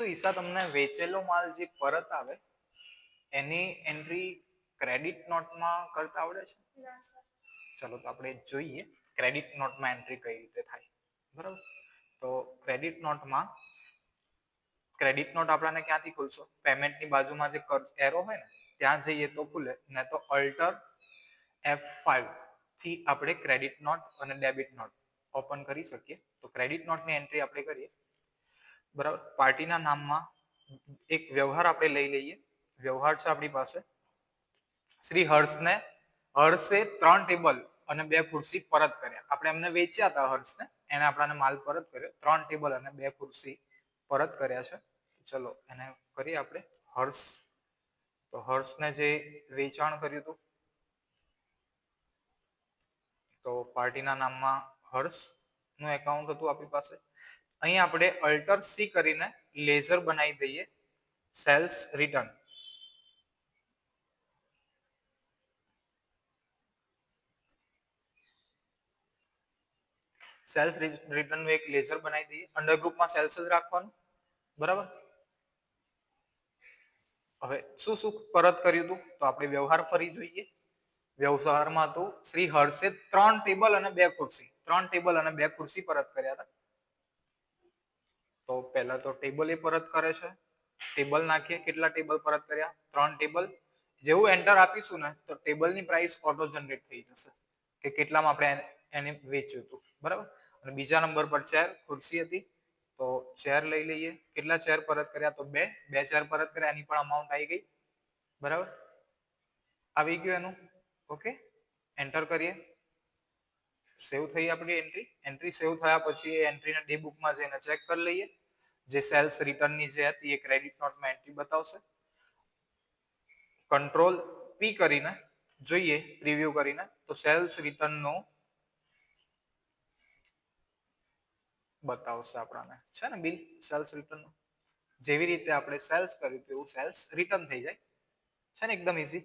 શું હિસ્સા તમને વેચેલો માલ જે પરત આવે એની એન્ટ્રી ક્રેડિટ નોટમાં કરતા આવડે છે? ચલો તો આપણે જોઈએ ક્રેડિટ નોટમાં એન્ટ્રી કઈ રીતે થાય. બરાબર? તો ક્રેડિટ નોટમાં ક્રેડિટ નોટ આપણને ક્યાંથી ખુલશો? પેમેન્ટની બાજુમાં જે એરો હોય ને ત્યાં જઈએ તો ખુલે. ને તો અલ્ટર એફ ફાઇવથી આપણે ક્રેડિટ નોટ અને ડેબિટ નોટ ઓપન કરી શકીએ. તો ક્રેડિટ નોટની એન્ટ્રી આપણે કરીએ. બરાબર? પાર્ટીના નામમાં એક વ્યવહાર આપણે લઈ લઈએ. વ્યવહાર છે આપણી પાસે. શ્રી હર્ષને, હર્ષે ત્રણ ટેબલ અને બે ખુરશી પરત કર્યા. આપણે એમને વેચ્યા હતા હર્ષને. એને આપણાને માલ પરત કર્યો. ત્રણ ટેબલ અને બે ખુરશી પરત કર્યા છે. ચલો, એને કરીએ આપણે. હર્ષ. તો હર્ષને જે વેચાણ કર્યું હતું. તો પાર્ટીના નામમાં હર્ષનું એકાઉન્ટ હતું આપણી પાસે. અહીં આપણે અલ્ટર સી કરીને લેઝર બનાવી દઈએ. સેલ્સ રિટર્ન સેલ્સ રિટર્નનું એક લેઝર બનાવી દઈએ. અંડર ગ્રુપમાં સેલ્સ જ રાખવાનું. બરાબર? હવે શું શું પરત કર્યું હતું તો આપણે વ્યવહાર ફરી જોઈએ. વ્યવહારમાં હતું શ્રી હર્ષે ત્રણ ટેબલ અને બે ખુરશી. ત્રણ ટેબલ અને બે ખુરશી પરત કર્યા હતા. તો પહેલા તો ટેબલ એ પરત કરે છે. ટેબલ નાખીએ. કેટલા ટેબલ પરત કર્યા? ત્રણ ટેબલ જેવું એન્ટર આપીશું ને, તો ટેબલની પ્રાઇસ ઓટો જનરેટ થઈ જશે. કે કેટલામાં આપણે એને વેચ્યું હતું. બરાબર? અને બીજા નંબર પર ચેર ખુરશી હતી. તો ચેર લઈ લઈએ. કેટલા ચેર પરત કર્યા? તો બે. બે ચેર પરત કર્યા. એની પણ અમાઉન્ટ આવી ગઈ. બરાબર? આવી ગયું એનું. ઓકે એન્ટર કરીએ. સેવ થઈ આપણી એન્ટ્રી એન્ટ્રી સેવ થયા પછી એ એન્ટ્રીને ડે બુકમાં જઈને ચેક કરી લઈએ. જે સેલ્સ રિટર્નની જે હતી, એ ક્રેડિટ નોટમાં એન્ટ્રી બતાવશે. કંટ્રોલ પી કરીને જોઈએ રિવ્યુ કરીને, તો સેલ્સ રિટર્નનું બતાવશે આપણને. છે ને બિલ? સેલ્સ રિટર્નનું જેવી રીતે આપણે સેલ્સ કર્યું હતું એવું સેલ્સ રિટર્ન થઈ જાય. છે ને, એકદમ ઇઝી